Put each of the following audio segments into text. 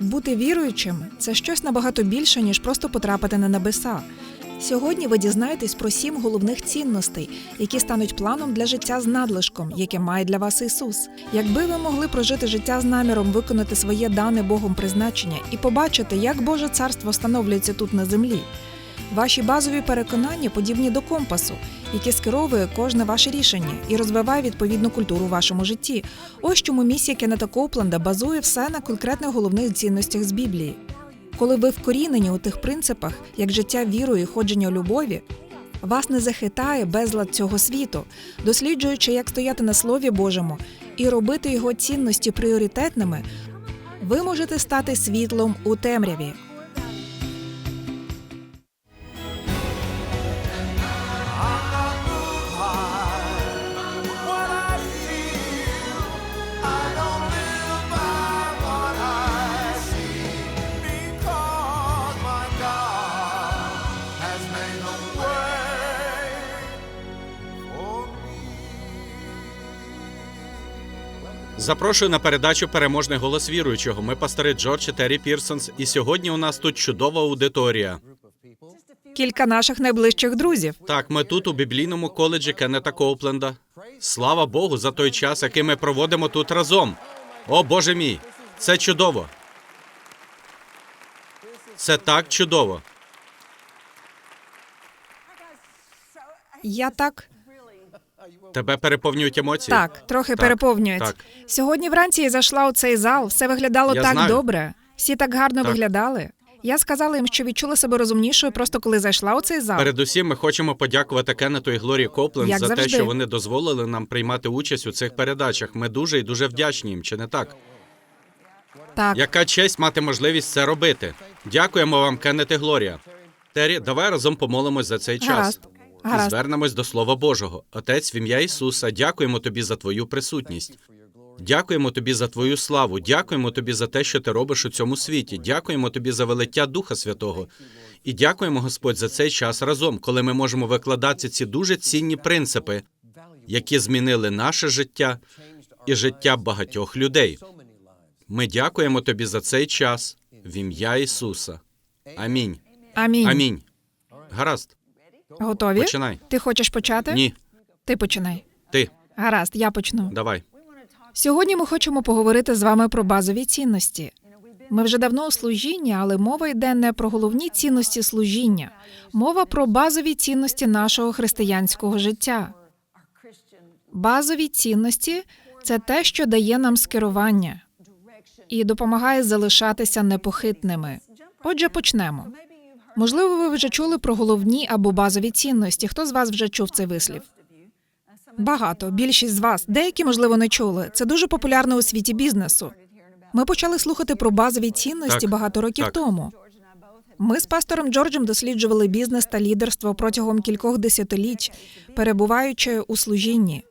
Бути віруючим це щось набагато більше, ніж просто потрапити на небеса. Сьогодні ви дізнаєтесь про сім головних цінностей, які стануть планом для життя з надлишком, яке має для вас Ісус. Якби ви могли прожити життя з наміром виконати своє дане Богом призначення і побачити, як Боже царство встановлюється тут на землі. Ваші базові переконання подібні до компасу, який скеровує кожне ваше рішення і розвиває відповідну культуру у вашому житті. Ось чому місія Кеннета Коупленда базує все на конкретних головних цінностях з Біблії. Коли ви вкорінені у тих принципах, як життя вірою і ходження у любові, вас не захитає безлад цього світу, досліджуючи, як стояти на Слові Божому і робити його цінності пріоритетними, ви можете стати світлом у темряві. Запрошую на передачу Переможний голос віруючого. Ми пастори Джордж і Террі Пірсонс, і сьогодні у нас тут чудова аудиторія. Кілька наших найближчих друзів. Так, ми тут у біблійному коледжі Кеннета Коупленда. Слава Богу за той час, який ми проводимо тут разом. О Боже мій, це чудово. Це так чудово. Я так Тебе переповнюють емоції. так, трохи переповнюють. так. Сьогодні вранці я зайшла у цей зал, все виглядало Я так знаю. добре. Всі так гарно Так. виглядали. Я сказала їм, що відчула себе розумнішою, просто коли зайшла у цей зал. Передусім, ми хочемо подякувати Кеннету і Глорії Копленд Як за те, що вони дозволили нам приймати участь у цих передачах. Ми дуже і дуже вдячні їм, чи не так? Так, Яка честь мати можливість це робити. Дякуємо вам, Кеннет і Глорія. Террі, давай разом помолимось за цей час. Гаразд. І звернемось до Слова Божого. Отець, в ім'я Ісуса, дякуємо тобі за твою присутність. Дякуємо тобі за твою славу. Дякуємо тобі за те, що ти робиш у цьому світі. Дякуємо тобі за велиття Духа Святого. І дякуємо, Господь, за цей час разом, коли ми можемо викладати ці дуже цінні принципи, які змінили наше життя і життя багатьох людей. Ми дякуємо тобі за цей час в ім'я Ісуса. Амінь. амінь. Амінь. Гаразд, Готові? починай. Ти хочеш почати? Ні, Ти починай. ти Гаразд, я почну. давай. Сьогодні ми хочемо поговорити з вами про базові цінності. Ми вже давно у служінні, але мова йде не про головні цінності служіння. Мова про базові цінності нашого християнського життя. Базові цінності це те, що дає нам скерування і допомагає залишатися непохитними. Отже, почнемо. Можливо, ви вже чули про головні або базові цінності. Хто з вас вже чув цей вислів? Багато, більшість з вас. Деякі, можливо, не чули. Це дуже популярно у світі бізнесу. Ми почали слухати про базові цінності Так, багато років так. тому. Ми з пастором Джорджем досліджували бізнес та лідерство протягом кількох десятиліть, перебуваючи у служінні.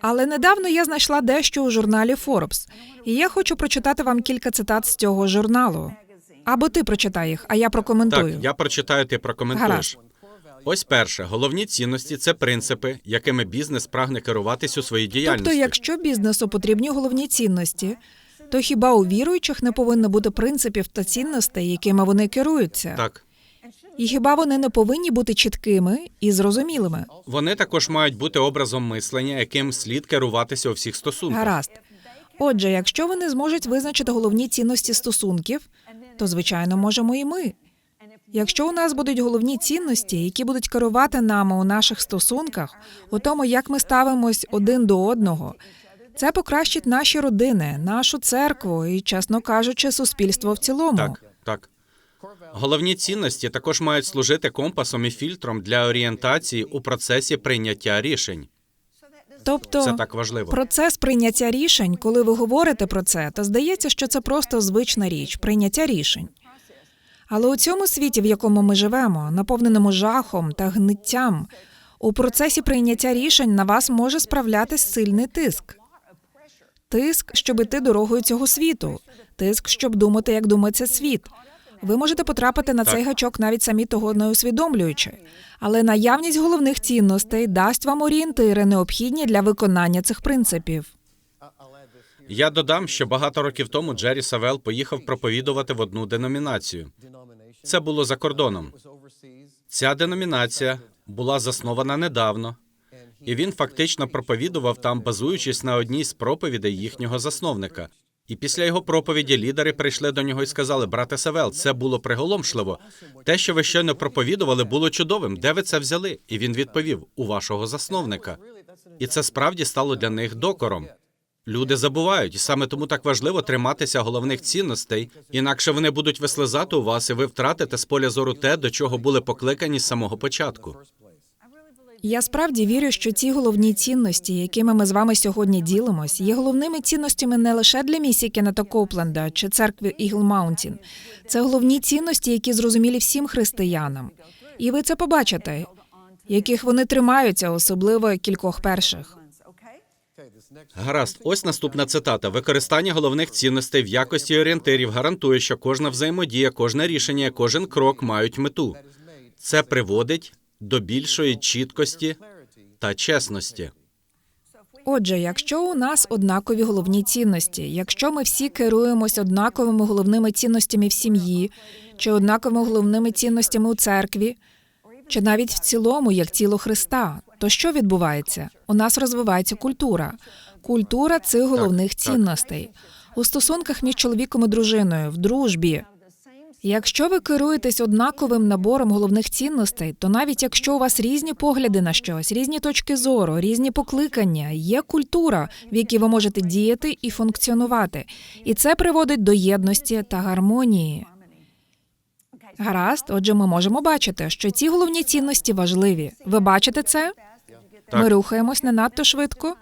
Але недавно я знайшла дещо у журналі Forbes, і я хочу прочитати вам кілька цитат з цього журналу. Або ти прочитай їх, а я прокоментую. Так, я прочитаю, ти прокоментуєш. Ось перше, головні цінності це принципи, якими бізнес прагне керуватись у своїй діяльності. Тобто, якщо бізнесу потрібні головні цінності, то хіба у віруючих не повинно бути принципів та цінностей, якими вони керуються? Так, І хіба вони не повинні бути чіткими і зрозумілими? вони також мають бути образом мислення, яким слід керуватися у всіх стосунках. Гаразд. Отже, якщо вони зможуть визначити головні цінності стосунків, то звичайно можемо і ми. Якщо у нас будуть головні цінності, які будуть керувати нами у наших стосунках, у тому, як ми ставимось один до одного, це покращить наші родини, нашу церкву і, чесно кажучи, суспільство в цілому. Так, так. Головні цінності також мають служити компасом і фільтром для орієнтації у процесі прийняття рішень. Тобто Це так важливо. процес прийняття рішень, коли ви говорите про це, то здається, що це просто звична річ прийняття рішень. Але у цьому світі, в якому ми живемо, наповненому жахом та гниттям, у процесі прийняття рішень на вас може справлятись сильний тиск. Тиск, щоб іти дорогою цього світу, тиск, щоб думати, як думає цей світ. Ви можете потрапити на Так. цей гачок навіть самі того не усвідомлюючи. Але наявність головних цінностей дасть вам орієнтири, необхідні для виконання цих принципів. Я додам, що багато років тому Джері Савел поїхав проповідувати в одну деномінацію. Це було за кордоном. Ця деномінація була заснована недавно, і він фактично проповідував там, базуючись на одній з проповідей їхнього засновника. І після його проповіді лідери прийшли до нього і сказали: Брате Савел, це було приголомшливо. Те, що ви щойно проповідували, було чудовим. Де ви це взяли? І він відповів: у вашого засновника. І це справді стало для них докором. Люди забувають, і саме тому так важливо триматися головних цінностей, інакше вони будуть вислизати у вас, і ви втратите з поля зору те, до чого були покликані з самого початку. Я справді вірю, що ці головні цінності, якими ми з вами сьогодні ділимось, є головними цінностями не лише для місії Кеннета Копленда чи церкви Ігл Маунтін. Це головні цінності, які зрозумілі всім християнам. І ви це побачите, яких вони тримаються, особливо кількох перших. Гаразд, ось наступна цитата: використання головних цінностей в якості орієнтирів гарантує, що кожна взаємодія, кожне рішення, кожен крок мають мету. Це приводить до більшої чіткості та чесності. Отже, якщо у нас однакові головні цінності, якщо ми всі керуємось однаковими головними цінностями в сім'ї, чи однаковими головними цінностями у церкві, чи навіть в цілому, як тіло Христа, то що відбувається? У нас розвивається культура. Культура цих головних так. цінностей у стосунках між чоловіком і дружиною, в дружбі. Якщо ви керуєтесь однаковим набором головних цінностей, то навіть якщо у вас різні погляди на щось, різні точки зору, різні покликання, є культура, в якій ви можете діяти і функціонувати, і це приводить до єдності та гармонії. Гаразд, отже, ми можемо бачити, що ці головні цінності важливі. Ви бачите це? Так. Ми рухаємось не надто швидко.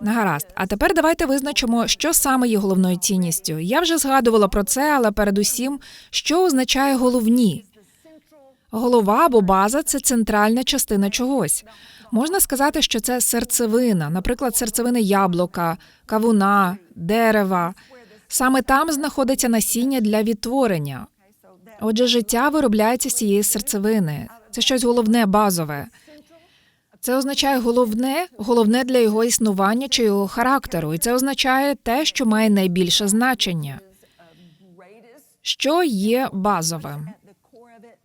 Гаразд. А тепер давайте визначимо, що саме є головною цінністю. Я вже згадувала про це, але передусім, що означає головні. Голова або база це центральна частина чогось. Можна сказати, що це серцевина, наприклад, серцевина яблука, кавуна, дерева. Саме там знаходиться насіння для відтворення. Отже, життя виробляється з цієї серцевини. Це щось головне, базове. Це означає головне, головне для його існування чи його характеру, і це означає те, що має найбільше значення. Що є базовим?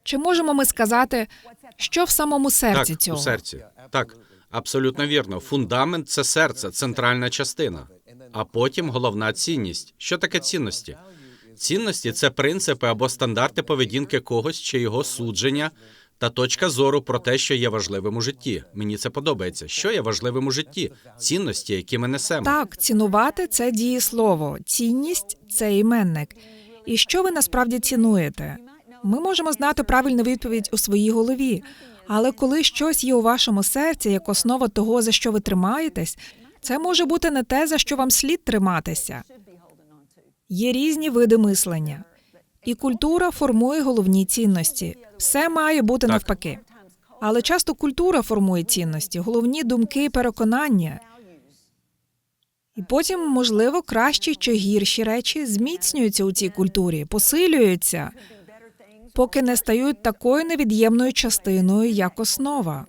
Чи можемо ми сказати, що в самому серці так, цього? у серці. Так, абсолютно вірно. Фундамент це серце, центральна частина. А потім головна цінність. Що таке цінності? Цінності це принципи або стандарти поведінки когось чи його судження та точка зору про те, що є важливим у житті. Мені це подобається. Що є важливим у житті? Цінності, які ми несемо. Так, цінувати це дієслово, цінність це іменник. І що ви насправді цінуєте? Ми можемо знати правильну відповідь у своїй голові, але коли щось є у вашому серці як основа того, за що ви тримаєтесь, це може бути не те, за що вам слід триматися. Є різні види мислення, і культура формує головні цінності. Все має бути Так. навпаки. Але часто культура формує цінності, головні думки і переконання. І потім, можливо, кращі чи гірші речі зміцнюються у цій культурі, посилюються, поки не стають такою невід'ємною частиною, як основа,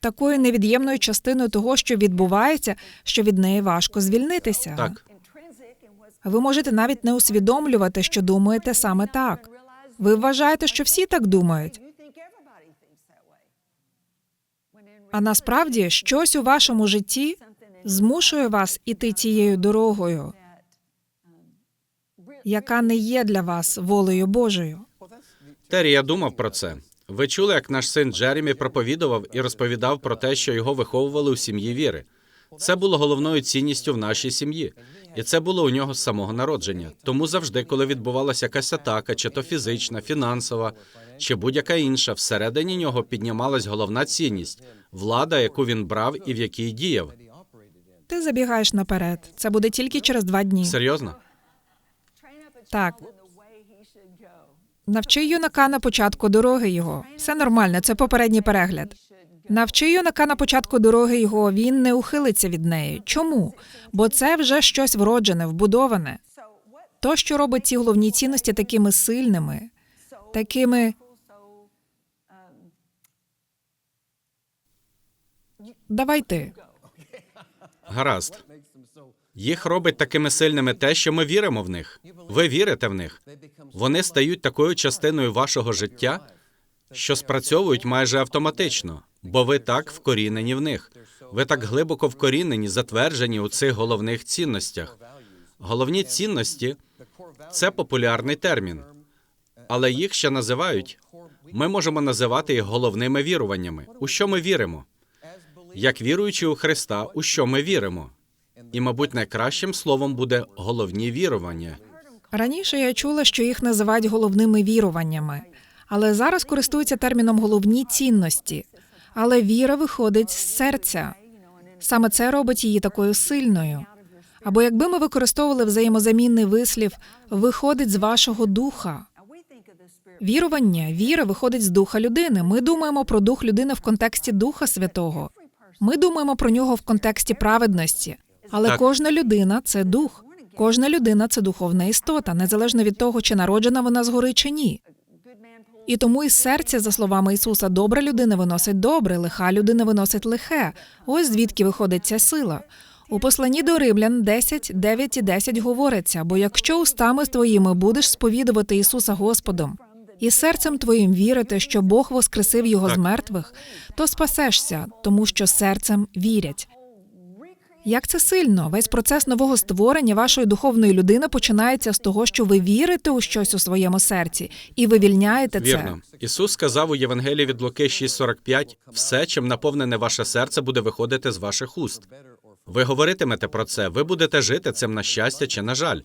такою невід'ємною частиною того, що відбувається, що від неї важко звільнитися. Так, Ви можете навіть не усвідомлювати, що думаєте саме так. Ви вважаєте, що всі так думають. А насправді щось у вашому житті змушує вас іти цією дорогою, яка не є для вас волею Божою. Террі, я думав про це. Ви чули, як наш син Джеремі проповідував і розповідав про те, що його виховували у сім'ї віри. Це було головною цінністю в нашій сім'ї, і це було у нього з самого народження. Тому завжди, коли відбувалася якась атака, чи то фізична, фінансова, чи будь-яка інша, всередині нього піднімалась головна цінність влада, яку він брав і в якій діяв. Ти забігаєш наперед. Це буде тільки через два дні. Серйозно? Так. Навчи юнака на початку дороги його. Все нормально, це попередній перегляд. Навчи юнака на початку дороги його, він не ухилиться від неї. Чому? Бо це вже щось вроджене, вбудоване. То, що робить ці головні цінності такими сильними, такими. Давай. Гаразд. Їх робить такими сильними те, що ми віримо в них. Ви вірите в них. Вони стають такою частиною вашого життя, що спрацьовують майже автоматично, бо ви так вкорінені в них. Ви так глибоко вкорінені, затверджені у цих головних цінностях. Головні цінності це популярний термін, але їх ще називають. Ми можемо називати їх головними віруваннями. У що ми віримо? Як віруючи у Христа, у що ми віримо? І, мабуть, найкращим словом буде головні вірування. Раніше я чула, що їх називають головними віруваннями, але зараз користуються терміном головні цінності. Але віра виходить з серця. Саме це робить її такою сильною. Або якби ми використовували взаємозамінний вислів виходить з вашого духа. Вірування, віра виходить з духа людини. Ми думаємо про дух людини в контексті Духа Святого. Ми думаємо про нього в контексті праведності. Але Так. кожна людина це дух. Кожна людина це духовна істота, незалежно від того, чи народжена вона згори чи ні. І тому із серця, за словами Ісуса, добра людина виносить добре, лиха людина виносить лихе. Ось звідки виходить ця сила. У посланні до Римлян 10, 9 і 10 говориться: бо якщо устами твоїми будеш сповідувати Ісуса Господом, і серцем твоїм вірити, що Бог воскресив його з мертвих, то спасешся, тому що серцем вірять. Як це сильно? Весь процес нового створення вашої духовної людини починається з того, що ви вірите у щось у своєму серці і вивільняєте це. Вірно. Ісус сказав у Євангелії від Луки 6.45, все, чим наповнене ваше серце, буде виходити з ваших уст. Ви говоритимете про це, ви будете жити цим на щастя чи на жаль.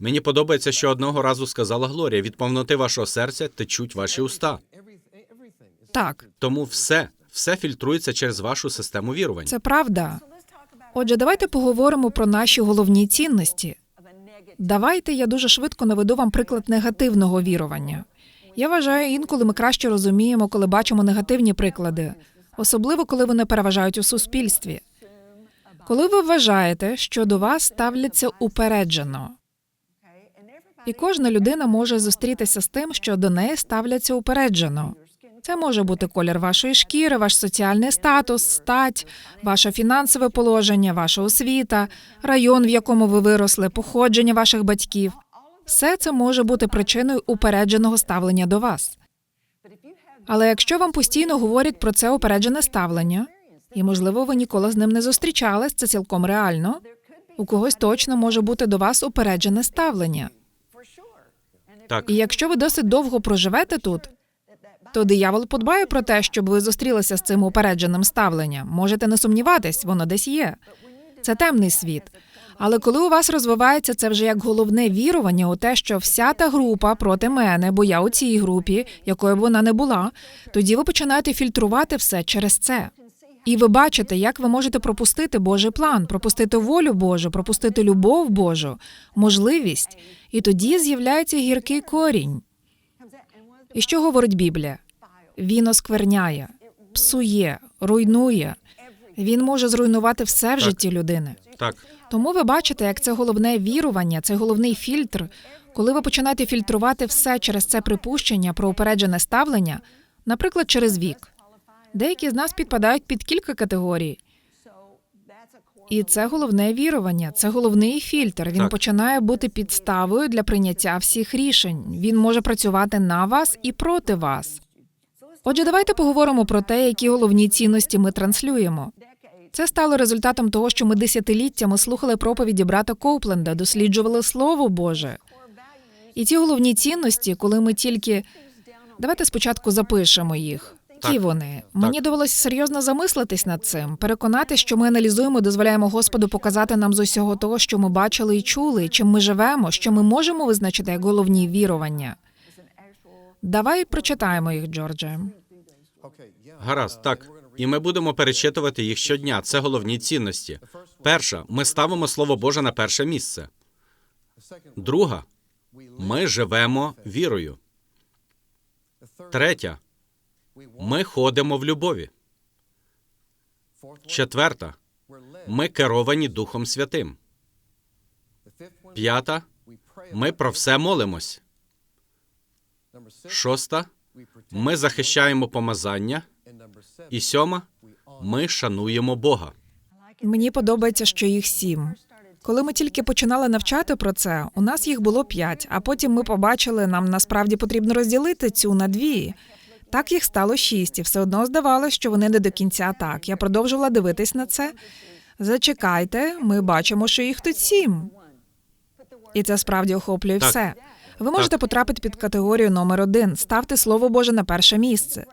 Мені подобається, що одного разу сказала Глорія: від повноти вашого серця течуть ваші уста. Так, Тому все, все фільтрується через вашу систему вірувань. це правда. Отже, давайте поговоримо про наші головні цінності. Давайте я дуже швидко наведу вам приклад негативного вірування. Я вважаю, інколи ми краще розуміємо, коли бачимо негативні приклади, особливо коли вони переважають у суспільстві. Коли ви вважаєте, що до вас ставляться упереджено, і кожна людина може зустрітися з тим, що до неї ставляться упереджено. Це може бути колір вашої шкіри, ваш соціальний статус, стать, ваше фінансове положення, ваша освіта, район, в якому ви виросли, походження ваших батьків. Все це може бути причиною упередженого ставлення до вас. Але якщо вам постійно говорять про це упереджене ставлення, і можливо ви ніколи з ним не зустрічались, це цілком реально. У когось точно може бути до вас упереджене ставлення. Так, І якщо ви досить довго проживете тут, то диявол подбає про те, щоб ви зустрілися з цим упередженим ставленням. Можете не сумніватись, воно десь є. Це темний світ. Але коли у вас розвивається це вже як головне вірування у те, що вся та група проти мене, бо я у цій групі, якою б вона не була, тоді ви починаєте фільтрувати все через це. І ви бачите, як ви можете пропустити Божий план, пропустити волю Божу, пропустити любов Божу, можливість. І тоді з'являється гіркий корінь. І що говорить Біблія? Він оскверняє, псує, руйнує. Він може зруйнувати все в житті людини. так, Тому ви бачите, як це головне вірування, це головний фільтр. Коли ви починаєте фільтрувати все через це припущення про упереджене ставлення, наприклад, через вік. Деякі з нас підпадають під кілька категорій. І це головне вірування, це головний фільтр. Він Так. починає бути підставою для прийняття всіх рішень. Він може працювати на вас і проти вас. Отже, давайте поговоримо про те, які головні цінності ми транслюємо. Це стало результатом того, що ми десятиліттями слухали проповіді брата Коупленда, досліджували Слово Боже. І ці головні цінності, коли ми тільки давайте спочатку запишемо їх. Які Так. вони? Мені довелося серйозно замислитись над цим, переконати, що ми аналізуємо, дозволяємо Господу показати нам з усього того, що ми бачили і чули, чим ми живемо, що ми можемо визначити як головні вірування. Давай прочитаємо їх, Джордже. гаразд, так. І ми будемо перечитувати їх щодня. Це головні цінності. Перша, ми ставимо Слово Боже на перше місце. Друга, ми живемо вірою. Третя, ми ходимо в любові. Четверта, ми керовані Духом Святим. П'ята, ми про все молимось. Шоста, ми захищаємо помазання. І сьома, ми шануємо Бога. Мені подобається, що їх сім. Коли ми тільки починали навчати про це, у нас їх було п'ять, а потім ми побачили, нам насправді потрібно розділити цю на дві. Так їх стало шість, і все одно здавалося, що вони не до кінця так. Я продовжувала дивитись на це. Зачекайте, ми бачимо, що їх тут сім. І це справді охоплює Так. все. Ви можете потрапити під категорію номер один. Ставте слово Боже на перше місце.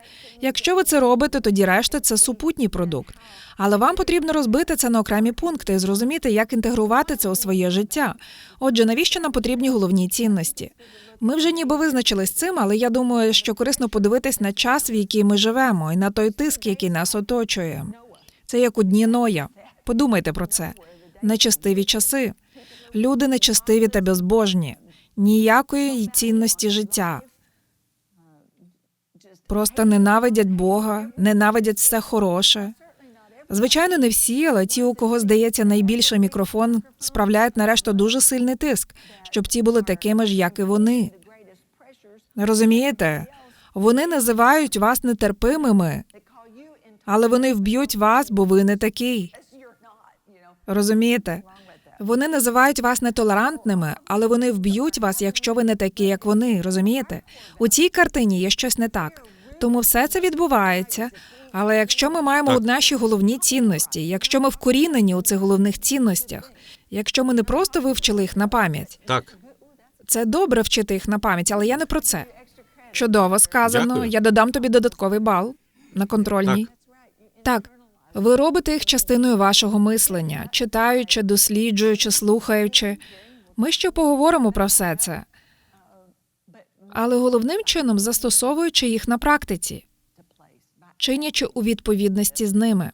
Якщо ви це робите, тоді решта це супутній продукт. Але вам потрібно розбити це на окремі пункти і зрозуміти, як інтегрувати це у своє життя. Отже, навіщо нам потрібні головні цінності? Ми вже ніби визначились цим, але я думаю, що корисно подивитись на час, в який ми живемо, і на той тиск, який нас оточує. Це як у дні Ноя. Подумайте про це. Нечестиві часи. Люди нечестиві та безбожні. Ніякої цінності життя. Просто ненавидять Бога, ненавидять все хороше. Звичайно, не всі, але ті, у кого здається найбільше мікрофон, справляють нарешті дуже сильний тиск, щоб ті були такими ж, як і вони. Розумієте? Вони називають вас нетерпимими, але вони вб'ють вас, бо ви не такий. Розумієте? Вони називають вас нетолерантними, але вони вб'ють вас, якщо ви не такі, як вони. Розумієте? У цій картині є щось не так. Тому все це відбувається. Але якщо ми маємо Так. наші головні цінності, якщо ми вкорінені у цих головних цінностях, якщо ми не просто вивчили їх на пам'ять, Так, це добре вчити їх на пам'ять, але я не про це. Чудово сказано. Дякую. Я додам тобі додатковий бал на контрольній. Так. Ви робите їх частиною вашого мислення, читаючи, досліджуючи, слухаючи. Ми ще поговоримо про все це. Але головним чином застосовуючи їх на практиці, чинячи у відповідності з ними.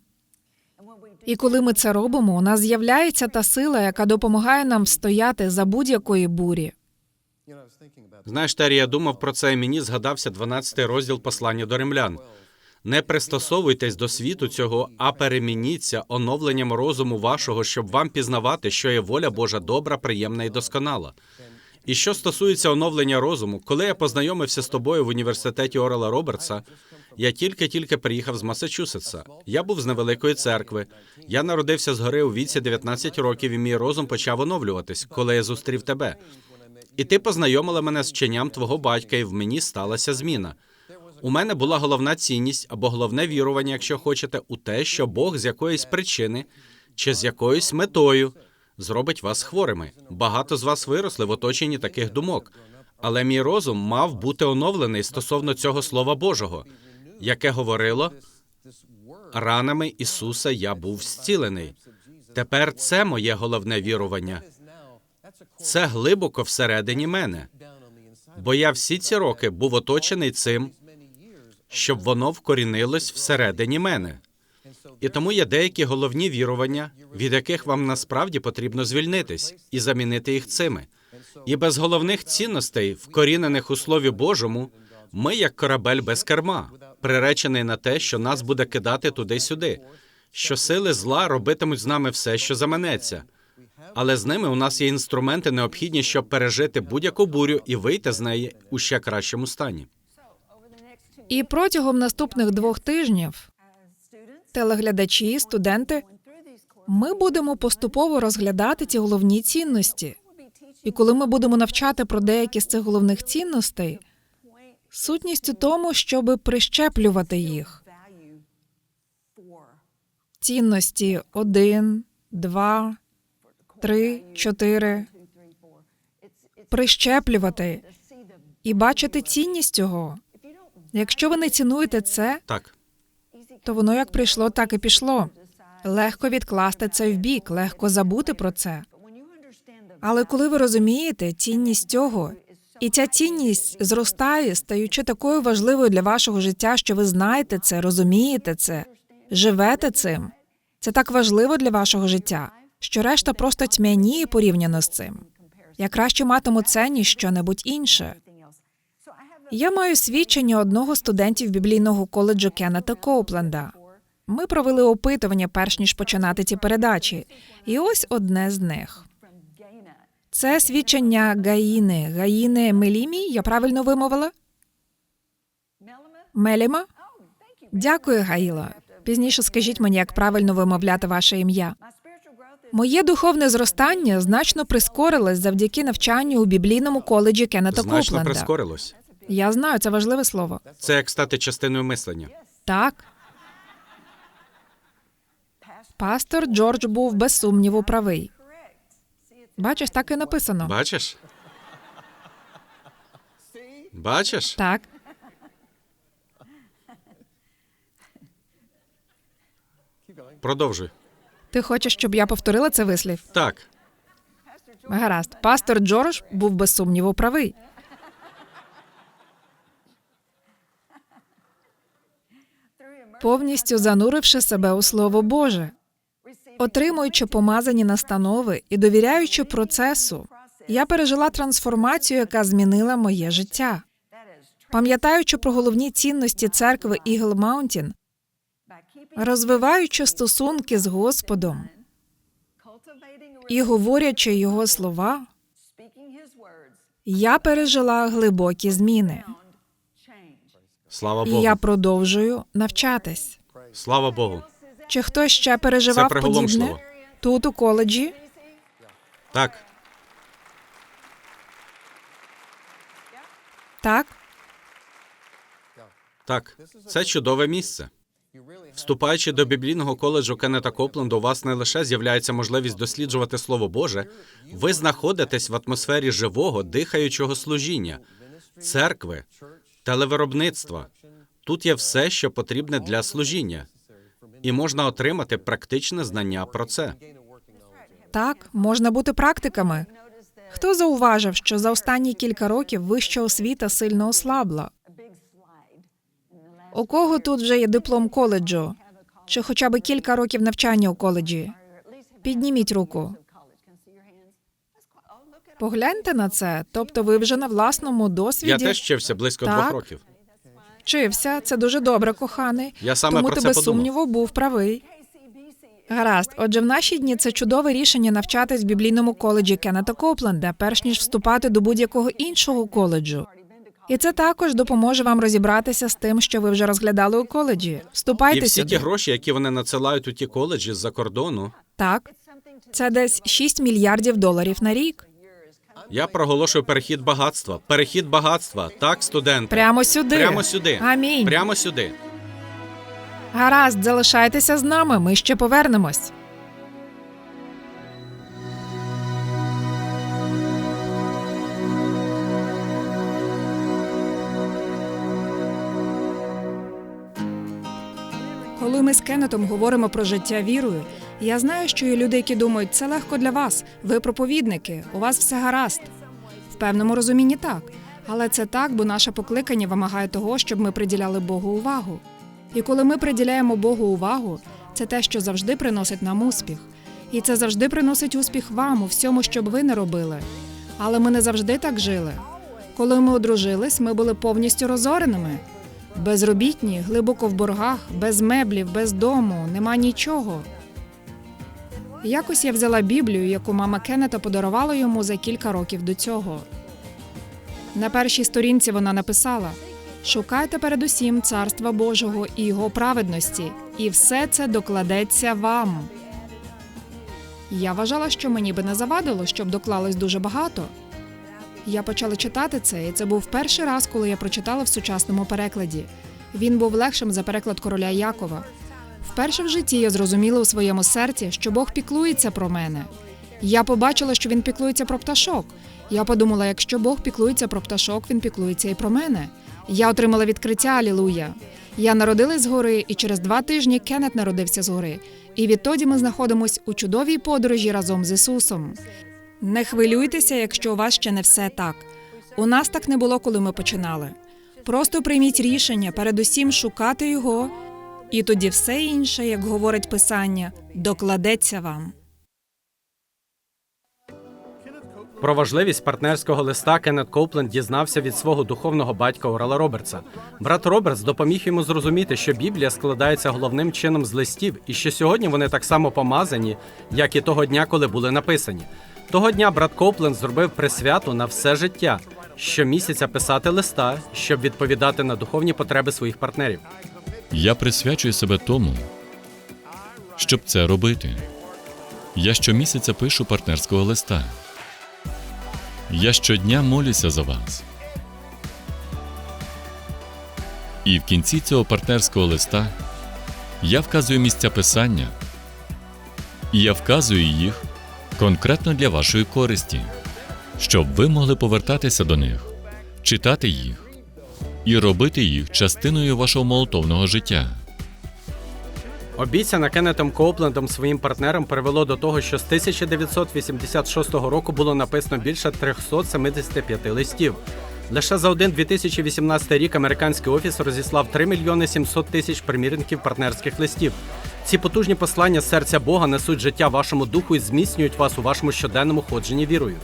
І коли ми це робимо, у нас з'являється та сила, яка допомагає нам стояти за будь-якої бурі. знаєш, Террі, я думав про це, і мені згадався 12 розділ послання до римлян. Не пристосовуйтесь до світу цього, а перемініться оновленням розуму вашого, щоб вам пізнавати, що є воля Божа добра, приємна і досконала. І що стосується оновлення розуму, коли я познайомився з тобою в університеті Орела Робертса, я тільки-тільки приїхав з Масачусетса. Я був з невеликої церкви. Я народився згори у віці 19 років, і мій розум почав оновлюватись, коли я зустрів тебе. І ти познайомила мене з вченням твого батька, і в мені сталася зміна. У мене була головна цінність або головне вірування, якщо хочете, у те, що Бог з якоїсь причини чи з якоюсь метою зробить вас хворими. Багато з вас виросли в оточенні таких думок. Але мій розум мав бути оновлений стосовно цього Слова Божого, яке говорило ранами Ісуса я був зцілений. Тепер це моє головне вірування. Це глибоко всередині мене. Бо я всі ці роки був оточений цим, щоб воно вкорінилось всередині мене. І тому є деякі головні вірування, від яких вам насправді потрібно звільнитись і замінити їх цими. І без головних цінностей, вкорінених у Слові Божому, ми як корабель без керма, приречений на те, що нас буде кидати туди-сюди, що сили зла робитимуть з нами все, що заманеться. Але з ними у нас є інструменти необхідні, щоб пережити будь-яку бурю і вийти з неї у ще кращому стані. І протягом наступних двох тижнів телеглядачі, студенти, ми будемо поступово розглядати ці головні цінності. І коли ми будемо навчати про деякі з цих головних цінностей, сутність у тому, щоб прищеплювати їх. Цінності один, два, три, чотири. Прищеплювати і бачити цінність цього. Якщо ви не цінуєте це, Так, то воно як прийшло, так і пішло. Легко відкласти це в бік, легко забути про це. Але коли ви розумієте цінність цього, і ця цінність зростає, стаючи такою важливою для вашого життя, що ви знаєте це, розумієте це, живете цим. Це так важливо для вашого життя, що решта просто тьмяніє порівняно з цим. Я краще матиму це, ніж що-небудь інше. Я маю свідчення одного з студентів біблійного коледжу Кеннета Коупленда. Ми провели опитування, перш ніж починати ці передачі, і ось одне з них. Це свідчення Гаїни. Гаїни Мелімі, я правильно вимовила? Меліма? Дякую, Гаїла. Пізніше скажіть мені, як правильно вимовляти ваше ім'я. Моє духовне зростання значно прискорилось завдяки навчанню у біблійному коледжі Кеннета Значно Копленда. прискорилось. Я знаю, це важливе слово. Це як стати частиною мислення. Так. Пастор Джордж був без сумніву правий. Бачиш, так і написано. Бачиш? Бачиш? Так. Продовжуй. Ти хочеш, щоб я повторила це вислів? Так. Гаразд. Пастор Джордж був без сумніву правий. Повністю зануривши себе у Слово Боже, отримуючи помазані настанови і довіряючи процесу, я пережила трансформацію, яка змінила моє життя. Пам'ятаючи про головні цінності церкви Eagle Mountain, розвиваючи стосунки з Господом і говорячи його слова, я пережила глибокі зміни, Слава і Богу. я продовжую навчатись. Слава Богу. Чи хтось ще переживав Це приголомшливо. подібне тут у коледжі? Так. Так, Так. Це чудове місце. Вступаючи до біблійного коледжу Кеннета Копленда, у вас не лише з'являється можливість досліджувати Слово Боже, ви знаходитесь в атмосфері живого, дихаючого служіння, церкви, телевиробництва. Тут є все, що потрібне для служіння, і можна отримати практичне знання про це. так, можна бути практиками. Хто зауважив, що за останні кілька років вища освіта сильно ослабла? У кого тут вже є диплом коледжу? Чи хоча б кілька років навчання у коледжі? Підніміть руку. Погляньте на це. Тобто ви вже на власному досвіді Я теж вчився близько Так. двох років. вчився. Це дуже добре, коханий. Я саме Тому про це без сумніву був правий. Гаразд, отже, в наші дні це чудове рішення навчатись в біблійному коледжі Кеннета Копленда, перш ніж вступати до будь-якого іншого коледжу. І це також допоможе вам розібратися з тим, що ви вже розглядали у коледжі. І Вступайте всі сюди. ті гроші, які вони надсилають у ті коледжі з-за кордону, Так, це десь 6 мільярдів доларів на рік. Я проголошую перехід багатства. Перехід багатства. Так, студенти. Прямо сюди. Прямо сюди. Амінь. Прямо сюди. Гаразд, залишайтеся з нами. Ми ще повернемось. Коли ми з Кеннетом говоримо про життя вірою, я знаю, що є люди, які думають, це легко для вас. Ви проповідники, у вас все гаразд. В певному розумінні так. Але це так, бо наше покликання вимагає того, щоб ми приділяли Богу увагу. І коли ми приділяємо Богу увагу, це те, що завжди приносить нам успіх. І це завжди приносить успіх вам у всьому, що б ви не робили. Але ми не завжди так жили. Коли ми одружились, ми були повністю розореними. Безробітні, глибоко в боргах, без меблів, без дому, нема нічого. Якось я взяла Біблію, яку мама Кеннета подарувала йому за кілька років до цього. На першій сторінці вона написала: Шукайте передусім царства Божого і його праведності, і все це докладеться вам. Я вважала, що мені би не завадило, щоб доклалось дуже багато. Я почала читати це, і це був перший раз, коли я прочитала в сучасному перекладі. Він був легшим за переклад короля Якова. Вперше в житті я зрозуміла у своєму серці, що Бог піклується про мене. Я побачила, що він піклується про пташок. Я подумала, якщо Бог піклується про пташок, він піклується і про мене. Я отримала відкриття Алілуя. Я народилась згори, і через два тижні Кеннет народився згори. І відтоді ми знаходимось у чудовій подорожі разом з Ісусом. Не хвилюйтеся, якщо у вас ще не все так. У нас так не було, коли ми починали. Просто прийміть рішення передусім шукати його, і тоді все інше, як говорить Писання, докладеться вам. Про важливість партнерського листа Кеннет Коупленд дізнався від свого духовного батька Орала Робертса. Брат Робертс допоміг йому зрозуміти, що Біблія складається головним чином з листів, і що сьогодні вони так само помазані, як і того дня, коли були написані. Того дня брат Коупленд зробив присвяту на все життя, щомісяця писати листа, щоб відповідати на духовні потреби своїх партнерів. Я присвячую себе тому, щоб це робити. Я щомісяця пишу партнерського листа. Я щодня молюся за вас. І в кінці цього партнерського листа я вказую місця писання, і я вказую їх конкретно для вашої користі, щоб ви могли повертатися до них, читати їх і робити їх частиною вашого молотовного життя. Обіцяне Кеннетом Коуплендом своїм партнерам привело до того, що з 1986 року було написано більше 375 листів. Лише за один 2018 рік американський офіс розіслав 3 мільйони 700 тисяч примірників партнерських листів. Ці потужні послання серця Бога несуть життя вашому духу і зміцнюють вас у вашому щоденному ходженні вірою.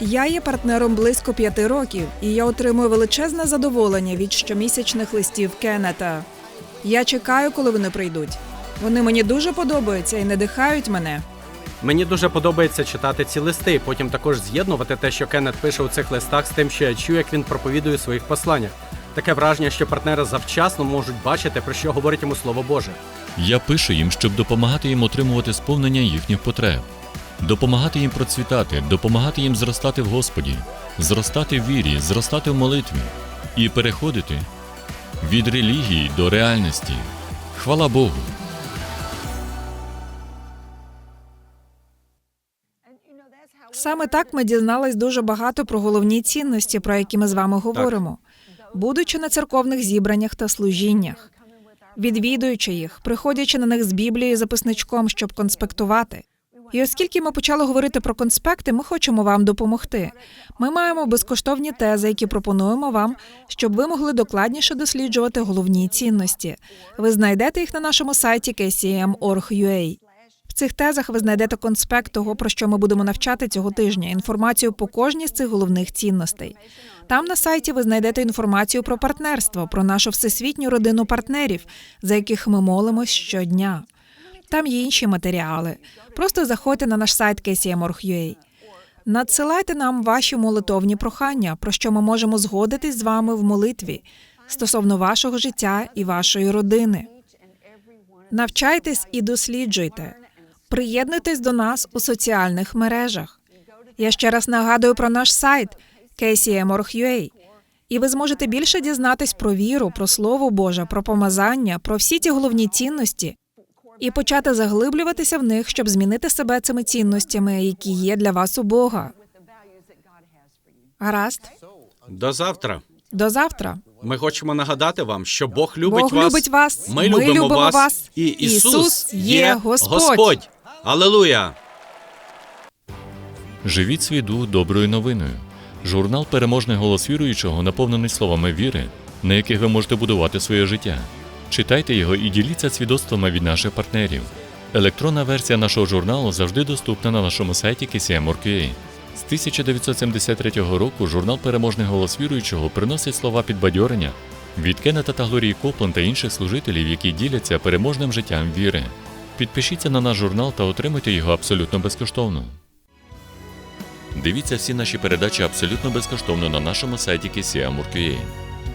Я є партнером близько п'яти років, і я отримую величезне задоволення від щомісячних листів Кеннета. Я чекаю, коли вони прийдуть. Вони мені дуже подобаються і надихають мене. Мені дуже подобається читати ці листи, і потім також з'єднувати те, що Кеннет пише у цих листах, з тим, що я чую, як він проповідує у своїх посланнях. Таке враження, що партнери завчасно можуть бачити, про що говорить йому Слово Боже. Я пишу їм, щоб допомагати їм отримувати сповнення їхніх потреб, допомагати їм процвітати, допомагати їм зростати в Господі, зростати в вірі, зростати в молитві і переходити від релігії до реальності. Хвала Богу! Саме так ми дізнались дуже багато про головні цінності, про які ми з вами говоримо, будучи на церковних зібраннях та служіннях, відвідуючи їх, приходячи на них з Біблією записничком, щоб конспектувати. І оскільки ми почали говорити про конспекти, ми хочемо вам допомогти. Ми маємо безкоштовні тези, які пропонуємо вам, щоб ви могли докладніше досліджувати головні цінності. Ви знайдете їх на нашому сайті kcm.org.ua. В цих тезах ви знайдете конспект того, про що ми будемо навчати цього тижня, інформацію по кожній з цих головних цінностей. Там на сайті ви знайдете інформацію про партнерство, про нашу всесвітню родину партнерів, за яких ми молимось щодня. Там є інші матеріали. Просто заходьте на наш сайт kcm.org.ua. Надсилайте нам ваші молитовні прохання, про що ми можемо згодитись з вами в молитві стосовно вашого життя і вашої родини. Навчайтесь і досліджуйте. Приєднуйтесь до нас у соціальних мережах. Я ще раз нагадую про наш сайт kcm.org.ua. І ви зможете більше дізнатись про віру, про слово Боже, про помазання, про всі ті головні цінності і почати заглиблюватися в них, щоб змінити себе цими цінностями, які є для вас у Бога. Гаразд, До завтра. до завтра. Ми хочемо нагадати вам, що Бог любить Бог вас. любить вас. Ми, любимо, вас. вас. І Ісус, Ісус є Господь. Господь. Алелуя! Живіть свій дух доброю новиною. Журнал Переможний голос віруючого наповнений словами віри, на яких ви можете будувати своє життя. Читайте його і діліться свідоцтвами від наших партнерів. Електронна версія нашого журналу завжди доступна на нашому сайті KCM.org.ua. З 1973 року журнал Переможний голос віруючого приносить слова підбадьорення від Кеннета та Глорії Коплан та інших служителів, які діляться переможним життям віри. Підпишіться на наш журнал та отримайте його абсолютно безкоштовно. Дивіться всі наші передачі абсолютно безкоштовно на нашому сайті KCM.org.ua.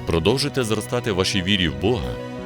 Продовжуйте зростати в вашій вірі в Бога